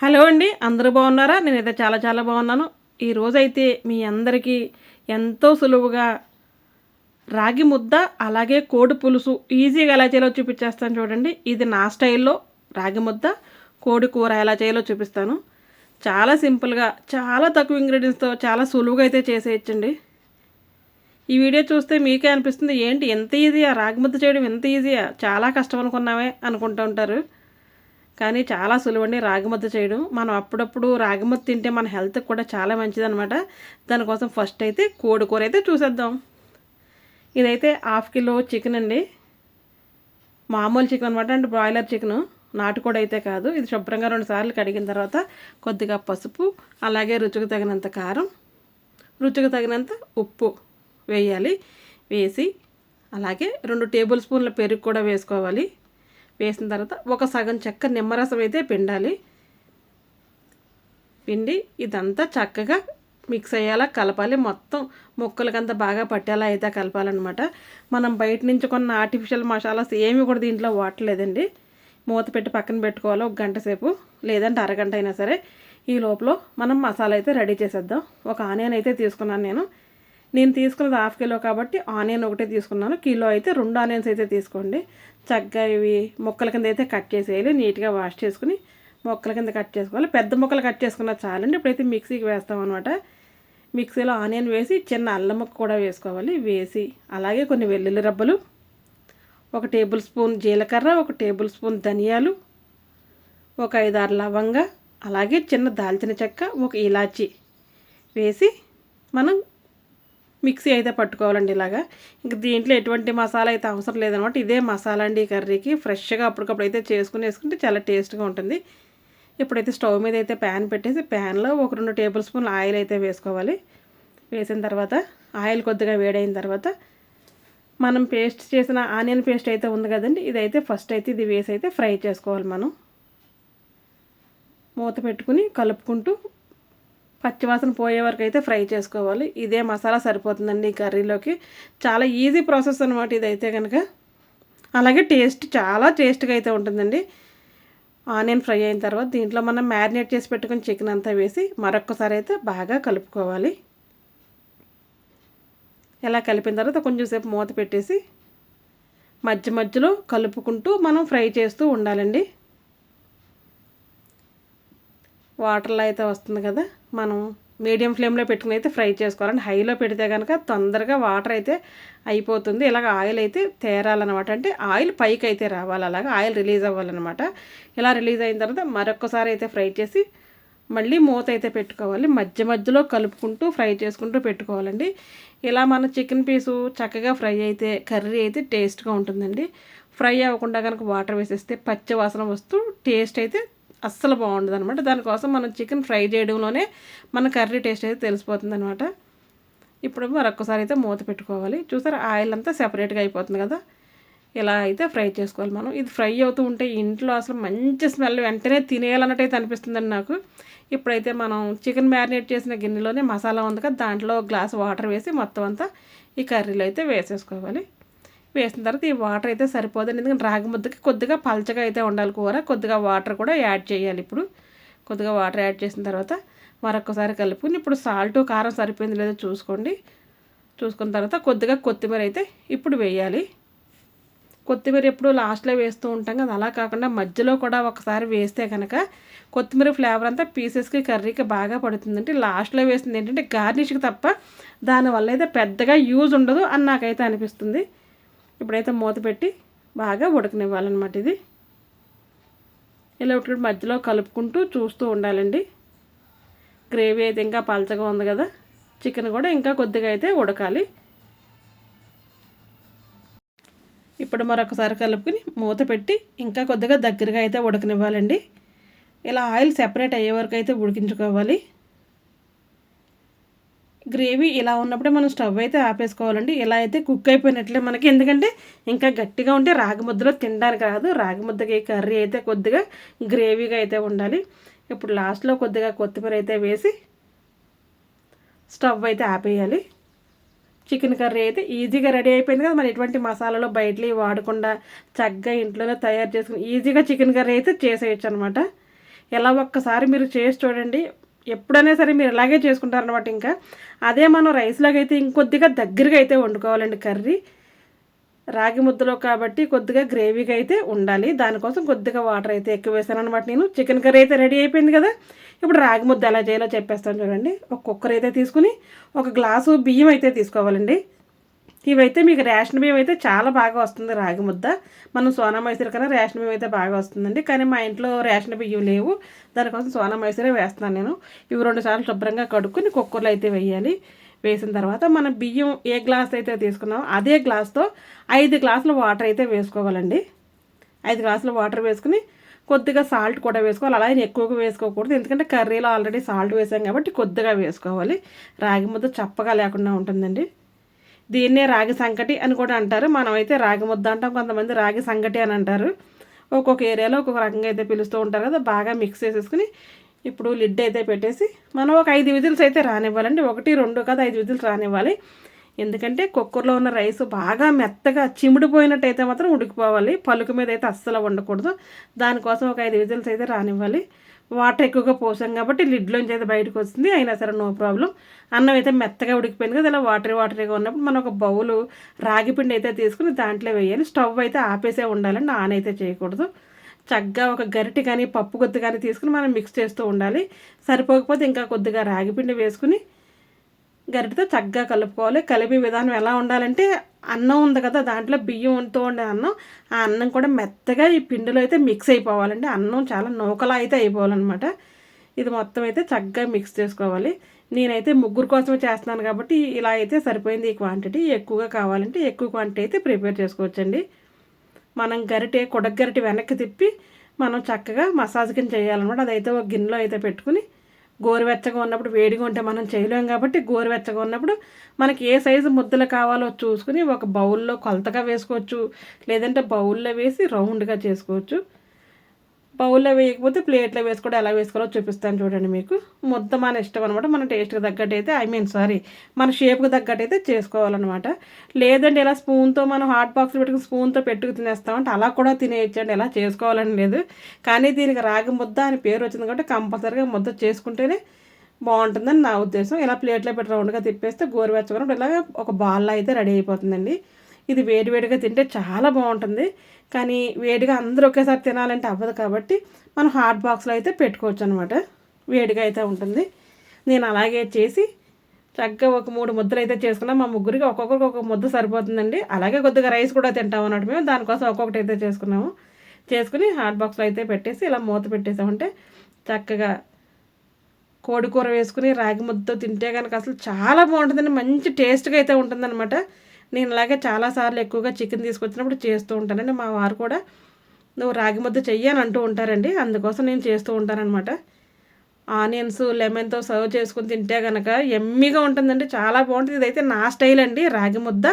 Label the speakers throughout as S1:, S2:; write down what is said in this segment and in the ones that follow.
S1: Hello అండి అందరూ బాగున్నారా? నేనైతే చాలా చాలా బాగున్నాను. ఈరోజైతే మీ అందరికీ ఎంతో సులువుగా రాగి ముద్ద అలాగే కోడి పులుసు ఈజీగా ఎలా చేయాలో చూపించేస్తాను చూడండి. ఇది నా స్టైల్లో రాగి ముద్ద కోడి కూర ఎలా చేయాలో చూపిస్తాను. చాలా సింపుల్గా చాలా తక్కువ ఇంగ్రీడియంట్స్తో చాలా సులువుగా అయితే చేసేయచ్చండి. ఈ వీడియో చూస్తే మీకే అనిపిస్తుంది ఏంటి ఎంత ఈజీయా రాగి ముద్ద చేయడం ఎంత ఈజీయా చాలా కష్టం అనుకున్నామే అనుకుంటూ ఉంటారు. కానీ చాలా సులువండి రాగిమద్ద చేయడం. మనం అప్పుడప్పుడు రాగిమద్ద తింటే మన హెల్త్కి కూడా చాలా మంచిదన్నమాట. దానికోసం ఫస్ట్ అయితే కోడి కూర అయితే చూసేద్దాం. ఇదైతే హాఫ్ కిలో చికెన్ అండి. మామూలు చికెన్ అనమాట అంటే బ్రాయిలర్ చికెన్. నాటుకోడి అయితే కాదు. ఇది శుభ్రంగా రెండు సార్లు కడిగిన తర్వాత కొద్దిగా పసుపు అలాగే రుచికి తగినంత కారం రుచికి తగినంత ఉప్పు వేయాలి. వేసి అలాగే రెండు టేబుల్ స్పూన్ల పెరుగు కూడా వేసుకోవాలి. వేసిన తర్వాత ఒక సగం చెక్క నిమ్మరసం అయితే పిండాలి. పిండి ఇదంతా చక్కగా మిక్స్ అయ్యేలా కలపాలి. మొత్తం ముక్కలకంతా బాగా పట్టేలా అయితే కలపాలన్నమాట. మనం బయట నుంచి కొన్న ఆర్టిఫిషియల్ మసాలాస్ ఏమి కూడా దీంట్లో వాడలేదండి. మూత పెట్టి పక్కన పెట్టుకోవాలి ఒక గంట సేపు లేదంటే అరగంట అయినా సరే. ఈ లోపల మనం మసాలా అయితే రెడీ చేసేద్దాం. ఒక ఆనియన్ అయితే తీసుకున్నాను నేను. నేను తీసుకున్నది హాఫ్ కిలో కాబట్టి ఆనియన్ ఒకటే తీసుకున్నాను. కిలో అయితే రెండు ఆనియన్స్ అయితే తీసుకోండి. చక్కగా ఇవి ముక్కల కింద అయితే కట్ చేసేయాలి. నీట్గా వాష్ చేసుకుని మొక్కల కింద కట్ చేసుకోవాలి. పెద్ద ముక్కలు కట్ చేసుకున్న చాలండి. ఇప్పుడైతే మిక్సీకి వేస్తాం అనమాట మిక్సీలో ఆనియన్ వేసి చిన్న అల్లం ముక్క కూడా వేసుకోవాలి. వేసి అలాగే కొన్ని వెల్లుల్లి రబ్బలు ఒక టేబుల్ స్పూన్ జీలకర్ర ఒక టేబుల్ స్పూన్ ధనియాలు ఒక ఐదారు లవంగ అలాగే చిన్న దాల్చిన చెక్క ఒక ఇలాచి వేసి మనం మిక్సీ అయితే పట్టుకోవాలండి ఇలాగా. ఇంక దీంట్లో ఎటువంటి మసాలా అయితే అవసరం లేదనమాట. ఇదే మసాలా అండి కర్రీకి. ఫ్రెష్గా అప్పటికప్పుడు అయితే చేసుకుని వేసుకుంటే చాలా టేస్ట్గా ఉంటుంది. ఇప్పుడైతే స్టవ్ మీద అయితే ప్యాన్ పెట్టేసి ప్యాన్లో ఒక రెండు టేబుల్ స్పూన్ ఆయిల్ అయితే వేసుకోవాలి. వేసిన తర్వాత ఆయిల్ కొద్దిగా వేడైన తర్వాత మనం పేస్ట్ చేసిన ఆనియన్ పేస్ట్ అయితే ఉంది కదండి. ఇదైతే ఫస్ట్ అయితే ఇది వేసి అయితే ఫ్రై చేసుకోవాలి మనం. మూత పెట్టుకుని కలుపుకుంటూ పచ్చివాసన పోయే వరకు అయితే ఫ్రై చేసుకోవాలి. ఇదే మసాలా సరిపోతుందండి ఈ కర్రీలోకి. చాలా ఈజీ ప్రాసెస్ అనమాట ఇదైతే కనుక అలాగే టేస్ట్ చాలా టేస్ట్గా అయితే ఉంటుందండి. ఆనియన్ ఫ్రై అయిన తర్వాత దీంట్లో మనం మ్యారినేట్ చేసి పెట్టుకుని చికెన్ అంతా వేసి మరొకసారి అయితే బాగా కలుపుకోవాలి. ఇలా కలిపిన తర్వాత కొంచెం సేపు మూత పెట్టేసి మధ్య మధ్యలో కలుపుకుంటూ మనం ఫ్రై చేస్తూ ఉండాలండి. వాటర్లో అయితే వస్తుంది కదా మనం మీడియం ఫ్లేమ్లో పెట్టుకుని అయితే ఫ్రై చేసుకోవాలండి. హైలో పెడితే కనుక తొందరగా వాటర్ అయితే అయిపోతుంది. ఇలాగ ఆయిల్ అయితే తేరాలన్నమాట. అంటే ఆయిల్ పైకి అయితే రావాలి అలాగా ఆయిల్ రిలీజ్ అవ్వాలన్నమాట. ఇలా రిలీజ్ అయిన తర్వాత మరొకసారి అయితే ఫ్రై చేసి మళ్ళీ మూత అయితే పెట్టుకోవాలి. మధ్య మధ్యలో కలుపుకుంటూ ఫ్రై చేసుకుంటూ పెట్టుకోవాలండి. ఇలా మన చికెన్ పీసు చక్కగా ఫ్రై అయితే కర్రీ అయితే టేస్ట్గా ఉంటుందండి. ఫ్రై అవ్వకుండా కనుక వాటర్ వేసేస్తే పచ్చి వాసన వస్తూ టేస్ట్ అయితే అస్సలు బాగుండదు అనమాట దానికోసం మనం చికెన్ ఫ్రై చేయడంలోనే మన కర్రీ టేస్ట్ అయితే తెలిసిపోతుంది అనమాట ఇప్పుడు మరొకసారి అయితే మూత పెట్టుకోవాలి. చూసారా ఆయిల్ అంతా సెపరేట్గా అయిపోతుంది కదా. ఇలా అయితే ఫ్రై చేసుకోవాలి మనం. ఇది ఫ్రై అవుతూ ఉంటే ఇంట్లో అసలు మంచి స్మెల్ వెంటనే తినేయాలన్నట్టు అయితే అనిపిస్తుందండి నాకు. ఇప్పుడైతే మనం చికెన్ మ్యారినేట్ చేసిన గిన్నెలోనే మసాలా ఉంది కదా దాంట్లో గ్లాస్ వాటర్ వేసి మొత్తం అంతా ఈ కర్రీలో అయితే వేసేసుకోవాలి. వేసిన తర్వాత ఈ వాటర్ అయితే సరిపోదు. ఎందుకంటే రాగి ముద్దకి కొద్దిగా పలచగా అయితే ఉండాలి కూర. కొద్దిగా వాటర్ కూడా యాడ్ చేయాలి ఇప్పుడు. కొద్దిగా వాటర్ యాడ్ చేసిన తర్వాత మరొకసారి కలుపుకుని ఇప్పుడు సాల్ట్ కారం సరిపోయింది లేదో చూసుకోండి. చూసుకున్న తర్వాత కొద్దిగా కొత్తిమీర అయితే ఇప్పుడు వేయాలి. కొత్తిమీర ఎప్పుడు లాస్ట్లో వేస్తూ ఉంటాం కదా. అలా కాకుండా మధ్యలో కూడా ఒకసారి వేస్తే కనుక కొత్తిమీర ఫ్లేవర్ అంతా పీసెస్కి కర్రీకి బాగా పడుతుందంటే లాస్ట్లో వేస్తుంది ఏంటంటే గార్నిష్కి తప్ప దానివల్ల అయితే పెద్దగా యూజ్ ఉండదు అని నాకైతే అనిపిస్తుంది. ఇప్పుడైతే మూత పెట్టి బాగా ఉడకనివ్వాలన్నమాట ఇది. ఇలా ఉడికి మధ్యలో కలుపుకుంటూ చూస్తూ ఉండాలండి. గ్రేవీ అయితే ఇంకా పలచగా ఉంది కదా. చికెన్ కూడా ఇంకా కొద్దిగా అయితే ఉడకాలి. ఇప్పుడు మరొకసారి కలుపుకుని మూత పెట్టి ఇంకా కొద్దిగా దగ్గరగా అయితే ఉడకనివ్వాలండి. ఇలా ఆయిల్ సెపరేట్ అయ్యే వరకు అయితే ఉడికించుకోవాలి. గ్రేవీ ఇలా ఉన్నప్పుడే మనం స్టవ్ అయితే ఆపేసుకోవాలండి. ఇలా అయితే కుక్ అయిపోయినట్లే మనకి. ఎందుకంటే ఇంకా గట్టిగా ఉంటే రాగి ముద్దలో తినడానికి రాదు. రాగి ముద్దకి కర్రీ అయితే కొద్దిగా గ్రేవీగా అయితే ఉండాలి. ఇప్పుడు లాస్ట్లో కొద్దిగా కొత్తిమీర అయితే వేసి స్టవ్ అయితే ఆపేయాలి. చికెన్ కర్రీ అయితే ఈజీగా రెడీ అయిపోయింది కదా. మరి ఎటువంటి మసాలాలో బయటలు వాడకుండా చక్కగా ఇంట్లోనే తయారు చేసుకుని ఈజీగా చికెన్ కర్రీ అయితే చేసేయచ్చు అనమాట ఎలా ఒక్కసారి మీరు చేసి చూడండి. ఎప్పుడైనా సరే మీరు ఇలాగే చేసుకుంటారనమాట ఇంకా. అదే మనం రైస్లోకి అయితే ఇంకొద్దిగా దగ్గరగా అయితే వండుకోవాలండి కర్రీ. రాగి ముద్దలో కాబట్టి కొద్దిగా గ్రేవీగా అయితే ఉండాలి. దానికోసం కొద్దిగా వాటర్ అయితే ఎక్కువ వేసాను అనమాట నేను. చికెన్ కర్రీ అయితే రెడీ అయిపోయింది కదా. ఇప్పుడు రాగి ముద్ద ఎలా చేయాలో చెప్పేస్తాను చూడండి. ఒక కుక్కర్ అయితే తీసుకుని ఒక గ్లాసు బియ్యం అయితే తీసుకోవాలండి. ఇవైతే మీకు రేషన్ బియ్యం అయితే చాలా బాగా వస్తుంది రాగి ముద్ద. మనం సోనా మైసూర్ కన్నా రేషన్ బియ్యం అయితే బాగా వస్తుందండి. కానీ మా ఇంట్లో రేషన్ బియ్యం లేవు. దానికోసం సోనా మైసూరే వేస్తాను నేను. ఇవి రెండు సార్లు శుభ్రంగా కడుక్కుని కుక్కర్లో అయితే వేయాలి. వేసిన తర్వాత మనం బియ్యం ఏ గ్లాస్ అయితే తీసుకున్నామో అదే గ్లాస్తో ఐదు గ్లాసుల వాటర్ అయితే వేసుకోవాలండి. ఐదు గ్లాసుల వాటర్ వేసుకుని కొద్దిగా సాల్ట్ కూడా వేసుకోవాలి. అలాగే ఎక్కువగా వేసుకోకూడదు. ఎందుకంటే కర్రీలో ఆల్రెడీ సాల్ట్ వేసాం కాబట్టి కొద్దిగా వేసుకోవాలి. రాగి ముద్ద చప్పగా లేకుండా ఉంటుందండి. దీన్నే రాగి సంకటి అని కూడా అంటారు. మనమైతే రాగి ముద్ద అంటాం. కొంతమంది రాగి సంకటి అని అంటారు. ఒక్కొక్క ఏరియాలో ఒక్కొక్క రకంగా అయితే పిలుస్తూ ఉంటారు కదా బాగా మిక్స్ చేసేసుకుని ఇప్పుడు లిడ్ అయితే పెట్టేసి మనం ఒక ఐదు విజిల్స్ అయితే రానివ్వాలండి. ఒకటి రెండు కదా ఐదు విజిల్స్ రానివ్వాలి. ఎందుకంటే కుక్కర్లో ఉన్న రైస్ బాగా మెత్తగా చిమిడిపోయినట్టు అయితే మాత్రం ఉడికిపోవాలి. పలుకు మీద అయితే అస్సలు ఉండకూడదు దానికోసం ఒక ఐదు విజిల్స్ అయితే రానివ్వాలి. వాటర్ ఎక్కువగా పోసాం కాబట్టి లిడ్లోంచి అయితే బయటకు వస్తుంది. అయినా సరే నో ప్రాబ్లం. అన్నం అయితే మెత్తగా ఉడికిపోయింది కదా ఇలా వాటర్ వాటర్గా ఉన్నప్పుడు మనం ఒక బౌలు రాగి పిండి అయితే తీసుకుని దాంట్లో వేయాలి. స్టవ్ అయితే ఆపేసే ఉండాలండి ఆన్ అయితే చేయకూడదు. చక్కగా ఒక గరిటె కానీ పప్పు కొద్ది కానీ తీసుకుని మనం మిక్స్ చేస్తూ ఉండాలి. సరిపోకపోతే ఇంకా కొద్దిగా రాగిపిండి వేసుకుని గరిటతో చక్కగా కలుపుకోవాలి. కలిపే విధానం ఎలా ఉండాలంటే అన్నం ఉంది కదా దాంట్లో బియ్యంతో ఉండే అన్నం ఆ అన్నం కూడా మెత్తగా ఈ పిండిలో అయితే మిక్స్ అయిపోవాలండి. అన్నం చాలా నూకలా అయితే అయిపోవాలన్నమాట. ఇది మొత్తం అయితే చక్కగా మిక్స్ చేసుకోవాలి. నేనైతే ముగ్గురు కోసమే చేస్తున్నాను కాబట్టి ఇలా అయితే సరిపోయింది ఈ క్వాంటిటీ ఎక్కువగా కావాలంటే ఎక్కువ క్వాంటిటీ అయితే ప్రిపేర్ చేసుకోవచ్చండి. మనం గరిటె కొడగరిటె వెనక్కి తిప్పి మనం చక్కగా మసాజ్ కింద చేయాలన్నమాట. అదైతే ఒక గిన్నెలో అయితే పెట్టుకుని గోరువెచ్చగా ఉన్నప్పుడు వేడిగా ఉంటే మనం చేయలేం కాబట్టి గోరువెచ్చగా ఉన్నప్పుడు మనకి ఏ సైజు ముద్దలు కావాలో చూసుకుని ఒక బౌల్లో కొలతగా వేసుకోవచ్చు. లేదంటే బౌల్లో వేసి రౌండ్గా చేసుకోవచ్చు. బౌల్లో వేయకపోతే ప్లేట్లో వేసుకోవడం ఎలా వేసుకోవాలో చూపిస్తాను చూడండి మీకు. ముద్ద మన ఇష్టం అనమాట మన టేస్ట్కి తగ్గట్టు అయితే ఐ మీన్ సారీ మన షేప్కి తగ్గట్టు అయితే చేసుకోవాలన్నమాట. లేదంటే ఇలా స్పూన్తో మనం హాట్ బాక్స్ పెట్టుకుని స్పూన్తో పెట్టుకు తినేస్తామంటే అలా కూడా తినేయచ్చండి. ఎలా చేసుకోవాలని లేదు. కానీ దీనికి రాగి ముద్ద అని పేరు వచ్చింది కాబట్టి కంపల్సరీగా ముద్ద చేసుకుంటేనే బాగుంటుందని నా ఉద్దేశం. ఇలా ప్లేట్లో పెట్టి రౌండ్గా తిప్పేస్తే గోరువెచ్చగా ఇలాగ ఒక బాల్లో అయితే రెడీ అయిపోతుందండి. ఇది వేడివేడిగా తింటే చాలా బాగుంటుంది. కానీ వేడిగా అందరూ ఒకేసారి తినాలంటే అవ్వదు కాబట్టి మనం హాట్ బాక్స్లో అయితే పెట్టుకోవచ్చు అనమాట వేడిగా అయితే ఉంటుంది. నేను అలాగే చేసి చక్కగా ఒక మూడు ముద్దలు అయితే చేసుకున్నాం. మా ముగ్గురికి ఒక్కొక్కరికి ఒక ముద్ద సరిపోతుందండి. అలాగే కొద్దిగా రైస్ కూడా తింటాం అన్నట్టు మేము. దానికోసం ఒక్కొక్కటి అయితే చేసుకున్నాము. చేసుకుని హాట్ బాక్స్లో అయితే పెట్టేసి ఇలా మూత పెట్టేసామంటే చక్కగా కోడి కూర వేసుకుని రాగి ముద్దతో తింటే కనుక అసలు చాలా బాగుంటుందండి. మంచి టేస్ట్గా అయితే ఉంటుందన్నమాట. నేను ఇలాగే చాలాసార్లు ఎక్కువగా చికెన్ తీసుకొచ్చినప్పుడు చేస్తూ ఉంటానండి. మా వారు కూడా నువ్వు రాగి ముద్ద చెయ్యి అని అంటూ ఉంటారండి. అందుకోసం నేను చేస్తూ ఉంటానన్నమాట. ఆనియన్స్ లెమన్తో సర్వ్ చేసుకుని తింటే కనుక ఎమ్మిగా ఉంటుందండి. చాలా బాగుంటుంది. ఇదైతే నా స్టైల్ అండి. రాగి ముద్ద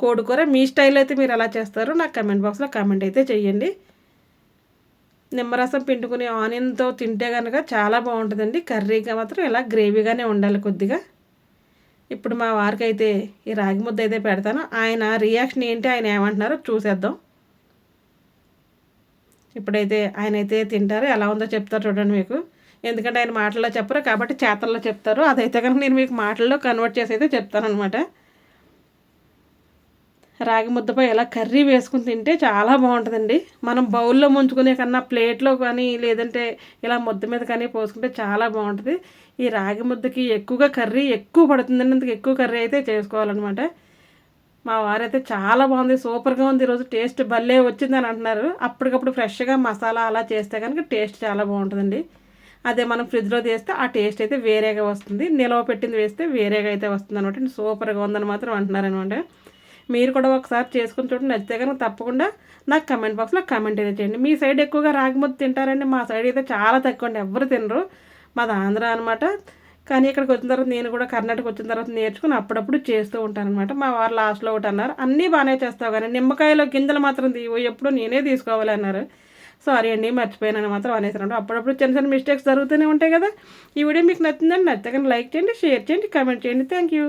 S1: కోడికూర మీ స్టైల్ అయితే మీరు ఎలా చేస్తారో నాకు కమెంట్ బాక్స్లో కమెంట్ అయితే చెయ్యండి. నిమ్మరసం పిండుకుని ఆనియన్తో తింటే కనుక చాలా బాగుంటుందండి. కర్రీగా మాత్రం ఇలా గ్రేవీగానే ఉండాలి కొద్దిగా. ఇప్పుడు మా వారికి అయితే ఈ రాగి ముద్ద అయితే పెడతాను. ఆయన రియాక్షన్ ఏంటి ఆయన ఏమంటున్నారో చూసేద్దాం. ఇప్పుడైతే ఆయన అయితే తింటారు. ఎలా ఉందో చెప్తారు చూడండి మీకు. ఎందుకంటే ఆయన మాటల్లో చెప్పరు కాబట్టి చేతల్లో చెప్తారు. అదైతే కనుక నేను మీకు మాటల్లో కన్వర్ట్ చేసి అయితే చెప్తాను అనమాట రాగి ముద్దపై ఇలా కర్రీ వేసుకుని తింటే చాలా బాగుంటుందండి. మనం బౌల్లో ముంచుకునే కన్నా ప్లేట్లో కానీ లేదంటే ఇలా ముద్ద మీద కానీ పోసుకుంటే చాలా బాగుంటుంది. ఈ రాగి ముద్దకి ఎక్కువగా కర్రీ ఎక్కువ పడుతుందండి అందుకు ఎక్కువ కర్రీ అయితే చేసుకోవాలన్నమాట. మా వారైతే చాలా బాగుంది సూపర్గా ఉంది. ఈరోజు టేస్ట్ భలే వచ్చిందని అంటున్నారు. అప్పటికప్పుడు ఫ్రెష్గా మసాలా అలా చేస్తే కనుక టేస్ట్ చాలా బాగుంటుందండి. అదే మనం ఫ్రిడ్జ్లో తీస్తే ఆ టేస్ట్ అయితే వేరేగా వస్తుంది. నిలవ పెట్టింది వేస్తే వేరేగా అయితే వస్తుంది అనమాట సూపర్గా ఉందని మాత్రం అంటున్నారనమాట మీరు కూడా ఒకసారి చేసుకుని చూడండి. నచ్చితే కనుక తప్పకుండా నాకు కమెంట్ బాక్స్లో కమెంట్ అయితే చేయండి. మీ సైడ్ ఎక్కువగా రాగిముద్ద తింటారండి. మా సైడ్ అయితే చాలా తక్కువ అండి ఎవరు తినరు. మాది ఆంధ్ర అనమాట కానీ ఇక్కడికి వచ్చిన తర్వాత నేను కూడా కర్ణాటక వచ్చిన తర్వాత నేర్చుకుని అప్పుడప్పుడు చేస్తూ ఉంటాను అనమాట మా వారు లాస్ట్లో ఒకటి అన్నారు. అన్నీ బాగానే చేస్తావు కానీ నిమ్మకాయలో గింజలు మాత్రం తీవు ఎప్పుడు నేనే తీసుకోవాలి అన్నారు. సారీ అండి మర్చిపోయానని మాత్రం అనేసాను అప్పుడప్పుడు చిన్న చిన్న మిస్టేక్స్ జరుగుతూనే ఉంటాయి కదా. ఈ వీడియో మీకు నచ్చిందండి నచ్చితే కానీ లైక్ చేయండి షేర్ చేయండి కామెంట్ చేయండి. Thank you